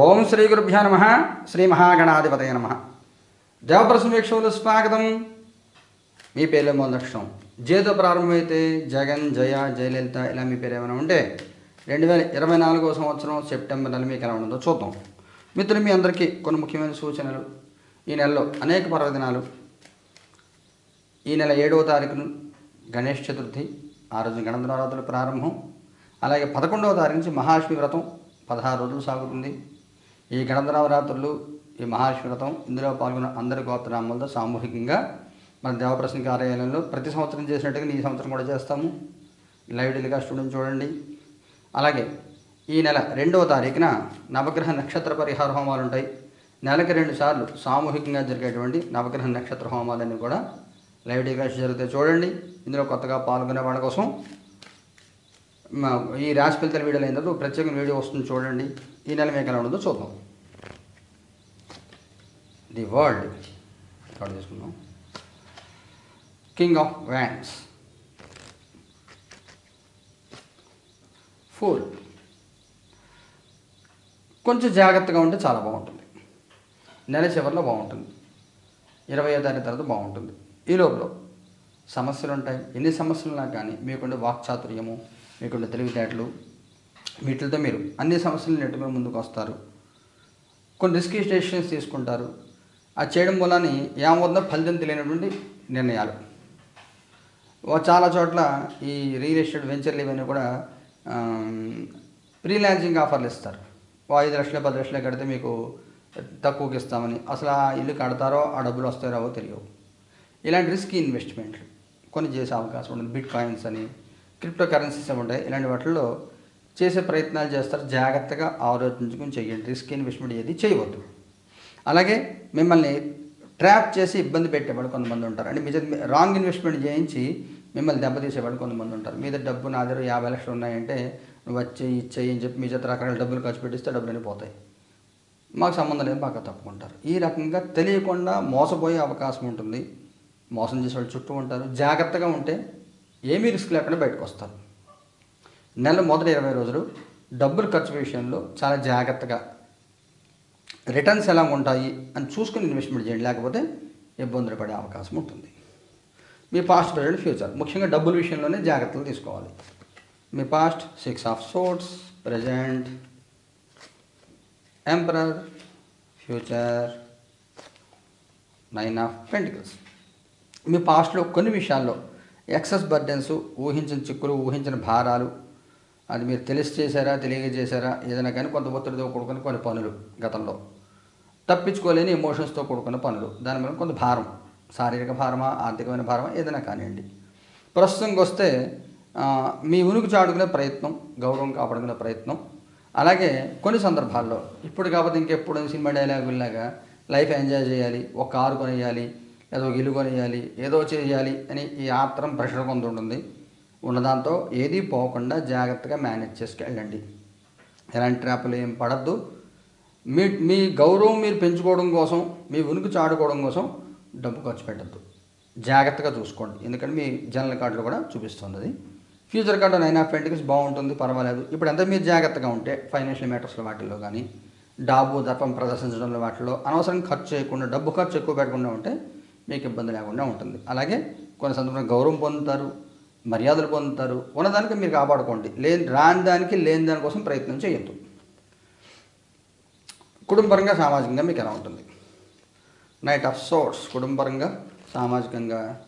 ఓం శ్రీ గురుభ్యో నమ శ్రీ మహాగణాధిపతయ నమ. దేవప్రసం వీక్షకులు స్వాగతం. మీ పేర్లు మొదటి లక్షణం జేతో ప్రారంభమైతే జగన్ జయ జయలలిత ఇలా మీ పేరు ఏమైనా ఉంటే రెండు వేల ఇరవై నాలుగో సంవత్సరం సెప్టెంబర్ నెల మీకు ఎలా ఉంటుందో చూద్దాం. మిత్రులు మీ అందరికీ కొన్ని ముఖ్యమైన సూచనలు. ఈ నెలలో అనేక పర్వదినాలు. ఈ నెల ఏడవ తారీఖున గణేష్ చతుర్థి ఆ రోజు గణపతి ప్రారంభం. అలాగే పదకొండవ తారీఖు నుంచి మహాలక్ష్మి వ్రతం పదహారు రోజులు సాగుతుంది. ఈ గణ నవరాత్రులు ఈ మహాలక్ష్మి ఇందులో పాల్గొన్న అందరి గోత్రనామాలతో సామూహికంగా మన దేవప్రశ్న కార్యాలయంలో ప్రతి సంవత్సరం చేసినట్టుగా ఈ సంవత్సరం కూడా చేస్తాము. లైవ్ టెలికాస్ట్ స్టూడెంట్ చూడండి. అలాగే ఈ నెల రెండవ తారీఖున నవగ్రహ నక్షత్ర పరిహార హోమాలు ఉంటాయి. నెలకి రెండు సార్లు సామూహికంగా జరిగేటువంటి నవగ్రహ నక్షత్ర హోమాలన్నీ కూడా లైవ్ టెలికాస్ట్ జరిగితే చూడండి. ఇందులో కొత్తగా పాల్గొనే వాళ్ళ కోసం ఈ రాశి ఫలితాల వీడియోలు అయిన తర్వాత ప్రత్యేక వీడియో వస్తుంది చూడండి. ఈ నెల మీకు ఎలా ఉండదో చూద్దాం. ది వరల్డ్ ఇక్కడ చేసుకుందాం. కింగ్ ఆఫ్ వ్యాండ్స్ ఫోర్ కొంచెం జాగ్రత్తగా ఉంటే చాలా బాగుంటుంది. నెల చివరిలో బాగుంటుంది. ఇరవై తారీఖు తర్వాత బాగుంటుంది. ఈ లోపల సమస్యలు ఉంటాయి ఎన్ని సమస్యలు ఉన్నా కానీ మీకుండే వాక్చాతుర్యము మీకుండే తెలివితేటలు వీటితో మీరు అన్ని సమస్యలు నెట్టుకుని ముందుకు వస్తారు. కొన్ని రిస్క్ డెసిషన్స్ తీసుకుంటారు. అది చేయడం వలన ఏమవుతుందో ఫలితం తెలియనటువంటి నిర్ణయాలు. చాలా చోట్ల ఈ రియల్ ఎస్టేట్ వెంచర్లు ఇవన్నీ కూడా ఫ్రీలాన్సింగ్ ఆఫర్లు ఇస్తారు. ఐదు లక్షలు పది లక్షలు కడితే మీకు తక్కువకి ఇస్తామని. అసలు ఆ ఇల్లు కడతారో ఆ డబ్బులు వస్తాయో రావో తెలియవు. ఇలాంటి రిస్క్ ఇన్వెస్ట్మెంట్లు కొన్ని చేసే అవకాశం ఉంటుంది. బిట్ కాయిన్స్ అని క్రిప్టో కరెన్సీస్ ఉంటాయి. ఇలాంటి వాటిల్లో చేసే ప్రయత్నాలు చేస్తారు. జాగ్రత్తగా ఆలోచించుకుని చేయండి. రిస్క్ ఇన్వెస్ట్మెంట్ ఏది? చేయవద్దు. అలాగే మిమ్మల్ని ట్రాప్ చేసి ఇబ్బంది పెట్టేవాడు కొంతమంది ఉంటారు. అంటే మీ రాంగ్ ఇన్వెస్ట్మెంట్ చేయించి మిమ్మల్ని దెబ్బతీసేవాడు కొంతమంది ఉంటారు. మీద డబ్బు నా దగ్గర యాభై లక్షలు ఉన్నాయంటే నువ్వు వచ్చి ఇచ్చేయి అని చెప్పి మీ చేత రకరకాల డబ్బులు ఖర్చు పెట్టిస్తే డబ్బులు పోతాయి. మాకు సంబంధం లేదు. బాగా తప్పుకుంటారు. ఈ రకంగా తెలియకుండా మోసపోయే అవకాశం ఉంటుంది. మోసం చేసే వాళ్ళు చుట్టూ ఉంటారు. జాగ్రత్తగా ఉంటే ఏమీ రిస్క్ లేకుండా బయటకు వస్తారు. నెల మొదటి ఇరవై రోజులు డబ్బులు ఖర్చు విషయంలో చాలా జాగ్రత్తగా రిటర్న్స్ ఎలా ఉంటాయి అని చూసుకుని ఇన్వెస్ట్మెంట్ చేయండి. లేకపోతే ఇబ్బందులు పడే అవకాశం ఉంటుంది. మీ పాస్ట్ ప్రజెంట్ ఫ్యూచర్ ముఖ్యంగా డబ్బుల విషయంలోనే జాగ్రత్తలు తీసుకోవాలి. మీ past six of swords present emperor future nine of pentacles మీ పాస్ట్లో కొన్ని విషయాల్లో ఎక్సెస్ బర్డెన్స్ ఊహించిన చిక్కులు ఊహించిన భారాలు అది మీరు తెలిసి చేశారా తెలియక చేశారా ఏదైనా కానీ కొంత ఒత్తిడితో కూడుకున్న కొన్ని పనులు గతంలో. తప్పించుకోలేని ఎమోషన్స్తో కూడుకున్న పనులు. దాని మీద కొంత భారం. శారీరక భారమా ఆర్థికమైన భారమా ఏదైనా కానివ్వండి. ప్రస్తుతంకి వస్తే మీ ఉనికి చాటుకునే ప్రయత్నం గౌరవం కాపాడుకునే ప్రయత్నం. అలాగే కొన్ని సందర్భాల్లో ఇప్పుడు కాకపోతే ఇంకెప్పుడు సినిమా డైలాగుల్లాగా లైఫ్ ఎంజాయ్ చేయాలి ఒక కారు కొనియాలి ఏదో ఒక ఇల్లు కొనియాలి ఏదో చేయాలి అని ఈ ఆత్రం ప్రెషర్ కొంత ఉంటుంది. ఉన్నదాంతో ఏది పోకుండా జాగ్రత్తగా మేనేజ్ చేసుకెళ్ళండి. ఎలాంటి ట్రాప్లు ఏం పడద్దు. మీ మీ గౌరవం మీరు పెంచుకోవడం కోసం మీ ఉనికి చాడుకోవడం కోసం డబ్బు ఖర్చు పెట్టద్దు. జాగ్రత్తగా చూసుకోండి. ఎందుకంటే మీ జనరల్ కార్డులో కూడా చూపిస్తుంది అది. Future card nine of pentacles బాగుంటుంది పర్వాలేదు. ఇప్పుడు ఎంత మీరు జాగ్రత్తగా ఉంటే ఫైనాన్షియల్ మ్యాటర్స్లో వాటిల్లో కానీ డాబు దర్పం ప్రదర్శించడంలో వాటిలో అనవసరంగా ఖర్చు చేయకుండా డబ్బు ఖర్చు ఎక్కువ పెట్టకుండా ఉంటే మీకు ఇబ్బంది లేకుండా ఉంటుంది. అలాగే కొన్ని సందర్భంగా గౌరవం పొందుతారు. మర్యాదలు పొందుతారు. ఉన్నదానికి మీరు కాపాడుకోండి. లేని రాని దానికి లేని దానికోసం ప్రయత్నం చేయొద్దు. కుటుంబపరంగా సామాజికంగా మీకు ఎలా ఉంటుంది? నైట్ ఆఫ్ సోర్ట్స్ కుటుంబపరంగా సామాజికంగా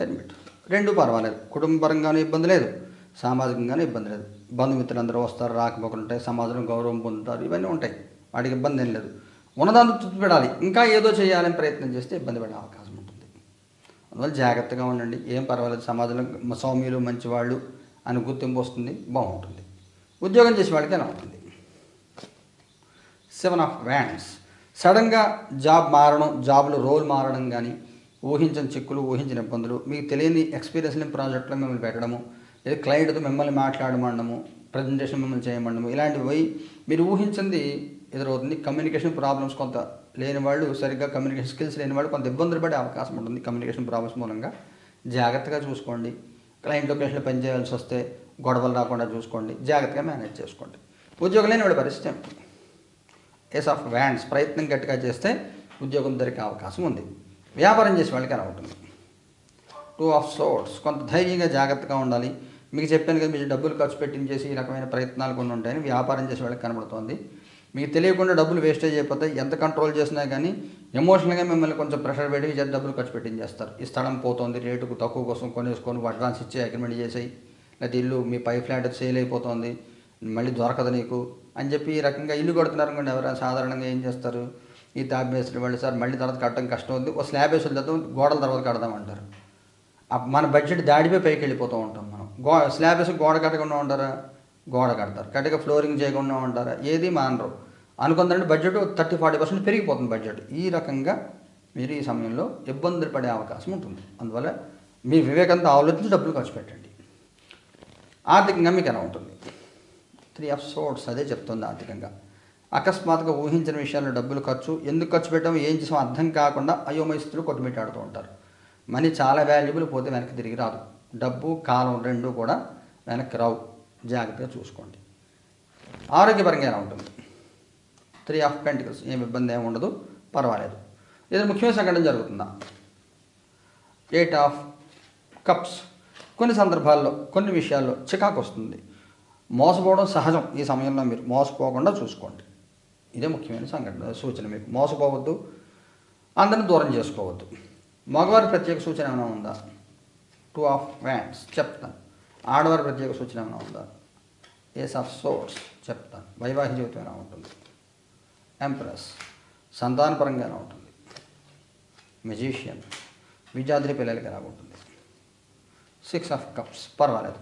హెల్మెట్ రెండు పర్వాలేదు. కుటుంబపరంగానూ ఇబ్బంది లేదు. సామాజికంగానూ ఇబ్బంది లేదు. బంధుమిత్రులందరూ వస్తారు రాకపోకలు ఉంటాయి సమాజంలో గౌరవం పొందుతారు ఇవన్నీ ఉంటాయి. వాటికి ఇబ్బంది ఏం లేదు. ఉన్నదాన్ని తృప్తి పెడాలి ఇంకా ఏదో చేయాలని ప్రయత్నం చేస్తే ఇబ్బంది పడే అవకాశం అందువల్ల జాగ్రత్తగా ఉండండి. ఏం పర్వాలేదు. సమాజంలో సౌమ్యులు మంచివాళ్ళు అని గుర్తింపు వస్తుంది. బాగుంటుంది. ఉద్యోగం చేసే వాళ్ళకి ఎలా ఉంటుంది? సెవెన్ ఆఫ్ వ్యాండ్స్ సడన్గా జాబ్ మారడం జాబ్లో రోల్ మారడం కానీ ఊహించని చిక్కులు ఊహించిన ఇబ్బందులు మీకు తెలియని ఎక్స్పీరియన్స్ లేని ప్రాజెక్టులో మిమ్మల్ని పెట్టడము లేదా క్లయింట్తో మిమ్మల్ని మాట్లాడమండము ప్రజెంటేషన్ మిమ్మల్ని చేయమండము ఇలాంటివి పోయి మీరు ఊహించింది ఎదురవుతుంది. కమ్యూనికేషన్ ప్రాబ్లమ్స్ కొంత లేని వాళ్ళు సరిగ్గా కమ్యూనికేషన్ స్కిల్స్ లేని వాళ్ళు కొంత ఇబ్బందులు పడే అవకాశం ఉంటుంది కమ్యూనికేషన్ ప్రాబ్లమ్స్ మూలంగా. జాగ్రత్తగా చూసుకోండి. క్లయింట్ లొకేషన్లో పనిచేయాల్సి వస్తే గొడవలు రాకుండా చూసుకోండి. జాగ్రత్తగా మేనేజ్ చేసుకోండి. ఉద్యోగం లేని వాడి పరిస్థితి ఏమిటి? ఏస్ ఆఫ్ వ్యాండ్స్ ప్రయత్నం గట్టిగా చేస్తే ఉద్యోగం దొరికే అవకాశం ఉంది. వ్యాపారం చేసే వాళ్ళకి అలా ఉంటుంది. టూ ఆఫ్ సోర్ట్స్ కొంత ధైర్యంగా జాగ్రత్తగా ఉండాలి. మీకు చెప్పాను కదా మీరు డబ్బులు ఖర్చు పెట్టించేసి ఈ రకమైన ప్రయత్నాలు కొన్ని ఉంటాయని వ్యాపారం చేసే వాళ్ళకి కనబడుతోంది. మీకు తెలియకుండా డబ్బులు వేస్టేజ్ అయిపోతాయి. ఎంత కంట్రోల్ చేసినా కానీ ఎమోషనల్గా మిమ్మల్ని కొంచెం ప్రెషర్ పెట్టి చేసి డబ్బులు ఖర్చు పెట్టించేస్తారు ఈ స్థలం పోతుంది రేటుకు తక్కువ కోసం కొనేసుకొని అడ్వాన్స్ ఇచ్చి అగ్రిమెంట్ చేసేయి. లేకపోతే ఇల్లు మీ పై ఫ్లాట్ సేల్ అయిపోతుంది. మళ్ళీ దొరకదు నీకు. అని చెప్పి ఈ రకంగా ఇల్లు కొడుతున్నారు అనుకోండి ఎవరైనా సాధారణంగా ఏం చేస్తారు? ఈ తాబ్ వేసిన వాళ్ళు సార్ మళ్ళీ తర్వాత కట్టడం కష్టం ఉంది ఒక స్లాబ్ వేసి వదిలేద్దాం గోడల తర్వాత కడదాం అంటారు. మన బడ్జెట్ దాడిపోయి పైకి వెళ్ళిపోతూ ఉంటాం మనం. గో స్లాబ్ వేసి గోడ కట్టకుండా ఉంటారా గోడ కడతారు. కట్టగా ఫ్లోరింగ్ చేయకుండా ఉంటారా? ఏది మానరు. అనుకుందంటే బడ్జెట్ థర్టీ ఫార్టీ పర్సెంట్ పెరిగిపోతుంది బడ్జెట్. ఈ రకంగా మీరు ఈ సమయంలో ఇబ్బందులు పడే అవకాశం ఉంటుంది. అందువల్ల మీ వివేకంతో ఆలోచించి డబ్బులు ఖర్చు పెట్టండి. ఆర్థికంగా మీకు ఎలా ఉంటుంది? త్రీ ఆఫ్ సోర్ట్స్ అదే చెప్తుంది ఆర్థికంగా. అకస్మాత్తుగా ఊహించిన విషయాల్లో డబ్బులు ఖర్చు ఎందుకు ఖర్చు పెట్టాము ఏం చేసామో అర్థం కాకుండా అయోమయస్తులు కొట్టుమిట్టాడుతూ ఉంటారు. మనీ చాలా వాల్యుబుల్ పోతే వెనక్కి తిరిగి రాదు. డబ్బు కాలం రెండు కూడా వెనక్కి రావు. జాగ్రత్తగా చూసుకోండి. ఆరోగ్యపరంగా ఎలా ఉంటుంది? త్రీ ఆఫ్ పెంటికల్స్ ఏం ఇబ్బంది ఏమి ఉండదు పర్వాలేదు. ఏదైనా ముఖ్యమైన సంఘటన జరుగుతుందా? ఎయిట్ ఆఫ్ కప్స్ కొన్ని సందర్భాల్లో కొన్ని విషయాల్లో చికాకు వస్తుంది. మోసపోవడం సహజం ఈ సమయంలో మీరు. మోసపోకుండా చూసుకోండి. ఇదే ముఖ్యమైన సంఘటన సూచన మీకు. మోసపోవద్దు అందరిని దూరం చేసుకోవద్దు. మగవారి ప్రత్యేక సూచన ఏమైనా ఉందా? టూ ఆఫ్ వ్యాండ్స్ చెప్తాను. ఆడవారి ప్రత్యేక సూచన ఏమైనా ఉందా? ఏస్ ఆఫ్ సోర్స్ చెప్తాను వైవాహిక జీవితం ఎలా ఉంటుంది? ఎంప్రెస్ సంతానపరంగా ఎలా ఉంటుంది? మెజీషియన్ విద్యార్థి పిల్లలకి ఎలా ఉంటుంది? సిక్స్ ఆఫ్ కప్స్ పర్వాలేదు.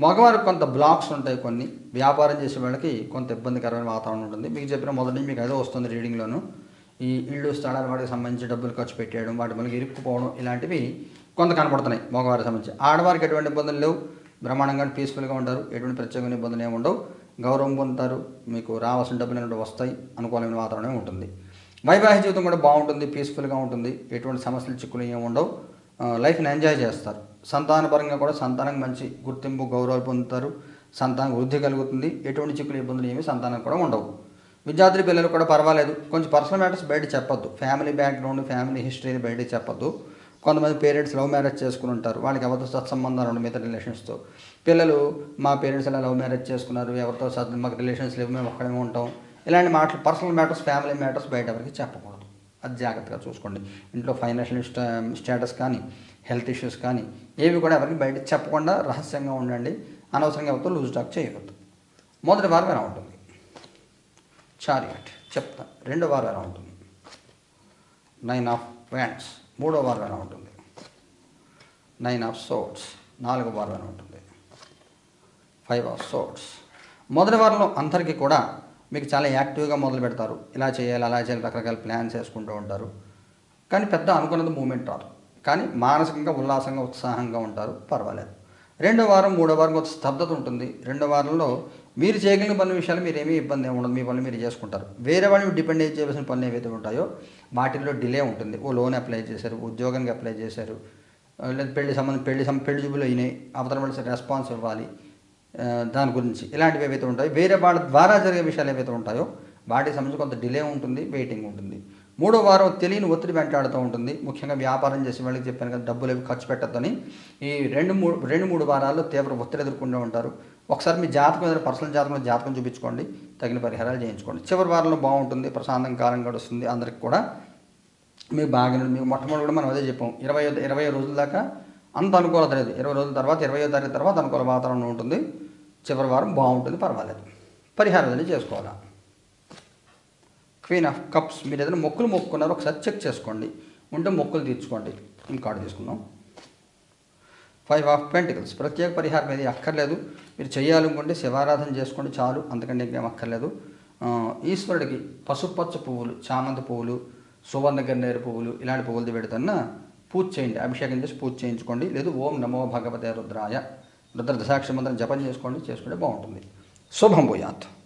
మగవారికి కొంత బ్లాక్స్ ఉంటాయి కొన్ని. వ్యాపారం చేసే వాళ్ళకి కొంత ఇబ్బందికరమైన వాతావరణం ఉంటుంది. మీకు చెప్పిన మొదటి నుంచి మీకు ఏదో వస్తుంది రీడింగ్లోను ఈ ఇళ్ళు స్థలాలు వాటికి సంబంధించి డబ్బులు ఖర్చు పెట్టేయడం వాటి మళ్ళీ ఇరుక్కుపోవడం ఇలాంటివి కొంత కనపడుతున్నాయి మగవారికి సంబంధించి. ఆడవారికి ఎటువంటి ఇబ్బందులు లేవు. బ్రహ్మాండంగా పీస్ఫుల్గా ఉంటారు ఎటువంటి ప్రత్యేకమైన ఇబ్బందులు ఏమి ఉండవు. గౌరవం పొందుతారు. మీకు రావాల్సిన డబ్బులు వస్తాయి. అనుకూలమైన వాతావరణం ఉంటుంది. వైవాహిక జీవితం కూడా బాగుంటుంది. పీస్ఫుల్గా ఉంటుంది. ఎటువంటి సమస్యలు చిక్కులు ఏమి ఉండవు. లైఫ్ని ఎంజాయ్ చేస్తారు. సంతానపరంగా కూడా సంతానం మంచి గుర్తింపు గౌరవాలు పొందుతారు. సంతానం వృద్ధి కలుగుతుంది. ఎటువంటి చిక్కులు ఇబ్బందులు ఏమి సంతానం కూడా ఉండవు. విద్యార్థి పిల్లలు కూడా పర్వాలేదు. కొంచెం పర్సనల్ మ్యాటర్స్ బయట చెప్పొద్దు. ఫ్యామిలీ బ్యాక్గ్రౌండ్ ఫ్యామిలీ హిస్టరీని బయట చెప్పొద్దు. కొంతమంది పేరెంట్స్ లవ్ మ్యారేజ్ చేసుకుని ఉంటారు. వాళ్ళకి ఎవరితో సత్సంబంధాలు ఉండవు మిగతా రిలేషన్స్తో. పిల్లలు మా పేరెంట్స్ ఎలా లవ్ మ్యారేజ్ చేసుకున్నారు ఎవరితో సత్ మాకు రిలేషన్స్ లేవు మేము ఒక్కడే ఉంటాం. ఇలాంటి మాటలు పర్సనల్ మ్యాటర్స్ ఫ్యామిలీ మ్యాటర్స్ బయట ఎవరికి చెప్పకూడదు. అది జాగ్రత్తగా చూసుకోండి. ఇంట్లో ఫైనాన్షియల్ స్టేటస్ కానీ హెల్త్ ఇష్యూస్ కానీ ఏవి కూడా ఎవరికి బయట చెప్పకుండా రహస్యంగా ఉండండి. అనవసరంగా ఎవరితో లూజ్ టాక్ చేయవద్దు. మొదటి వారం ఎలా ఉంటుంది? చారియట్ చెప్తా రెండో వారం ఎలా ఉంటుంది? నైన్ ఆఫ్ వ్యాండ్స్ మూడో వర్ణన ఉంటుంది. నైన్ ఆఫ్ సోట్స్ నాలుగో వర్ణన ఉంటుంది. ఫైవ్ ఆఫ్ సోట్స్ మొదటి వారంలో అందరికీ కూడా మీకు చాలా యాక్టివ్గా మొదలు పెడతారు. ఇలా చేయాలి అలా చేయాలి రకరకాల ప్లాన్స్ వేసుకుంటూ ఉంటారు. కానీ పెద్ద అనుకున్నది మూమెంట్ రాదు. కానీ మానసికంగా ఉల్లాసంగా ఉత్సాహంగా ఉంటారు. పర్వాలేదు. రెండో వారం మూడో వారం కొంత స్తబ్దత ఉంటుంది. రెండో వారంలో మీరు చేయగలిగిన పనుల విషయాలు మీరు ఏమీ ఇబ్బంది ఏమి ఉండదు. మీ పనులు మీరు చేసుకుంటారు. వేరే వాళ్ళని డిపెండ్ చేయవలసిన పనులు ఏవైతే ఉంటాయో వాటిల్లో డిలే ఉంటుంది. ఓ లోన్ అప్లై చేశారు ఉద్యోగానికి అప్లై చేశారు లేదా పెళ్ళి సంబంధం పెళ్ళి సం పెళ్ళి జుబులు అయినాయి అవతల వాళ్ళకి రెస్పాన్స్ ఇవ్వాలి దాని గురించి ఇలాంటివి ఏవైతే ఉంటాయో వేరే వాళ్ళ ద్వారా జరిగే విషయాలు ఏవైతే ఉంటాయో వాటికి సంబంధించి కొంత డిలే ఉంటుంది వెయిటింగ్ ఉంటుంది. మూడో వారం తెలియని ఒత్తిడి వెంటాడుతూ ఉంటుంది. ముఖ్యంగా వ్యాపారం చేసే వాళ్ళకి చెప్పాను కదా డబ్బులు ఏవి ఖర్చు పెట్టద్దని. ఈ రెండు మూడు రెండు మూడు వారాల్లో తీవ్ర ఒత్తిడి ఎదుర్కొంటూ ఉంటారు. ఒకసారి మీ జాతకం ఏదైనా పర్సనల్ జాతకం జాతకం చూపించుకోండి. తగిన పరిహారాలు చేయించుకోండి. చివరి వారంలో బాగుంటుంది. ప్రశాంతం కాలం గడుస్తుంది. అందరికి కూడా మీకు బాగా మీకు మొట్టమొదటి కూడా మనం అదే చెప్పాం. ఇరవై ఇరవై రోజుల దాకా అంత అనుకూలత లేదు. ఇరవై రోజుల తర్వాత ఇరవై తారీఖు తర్వాత అనుకూల వాతావరణం ఉంటుంది. చివరి వారం బాగుంటుంది. పర్వాలేదు. పరిహారాలు చేసుకోవాలా. క్వీన్ ఆఫ్ కప్స్ మీరు ఏదైనా మొక్కులు మొక్కుకున్నారో ఒకసారి చెక్ చేసుకోండి. ఉంటే మొక్కులు తీర్చుకోండి. ఇంకా తీసుకుందాం. Five of pentacles. ప్రత్యేక పరిహారం ఏది అక్కర్లేదు. మీరు చేయాలనుకుంటే శివారాధన చేసుకోండి చాలు. అంతకంటే ఇంకేం అక్కర్లేదు. ఈశ్వరుడికి పసుపచ్చ పువ్వులు చామంతి పువ్వులు సువర్ణ గన్నేరు పువ్వులు ఇలాంటి పువ్వులు పెడుతున్నా పూజ చేయండి. అభిషేకం చేసి పూజ చేయించుకోండి. లేదు ఓం నమో భగవతే రుద్రాయ. రుద్ర దశాక్ష మంత్రం జపం చేసుకోండి. చేసుకుంటే బాగుంటుంది. శుభం భూయాత్.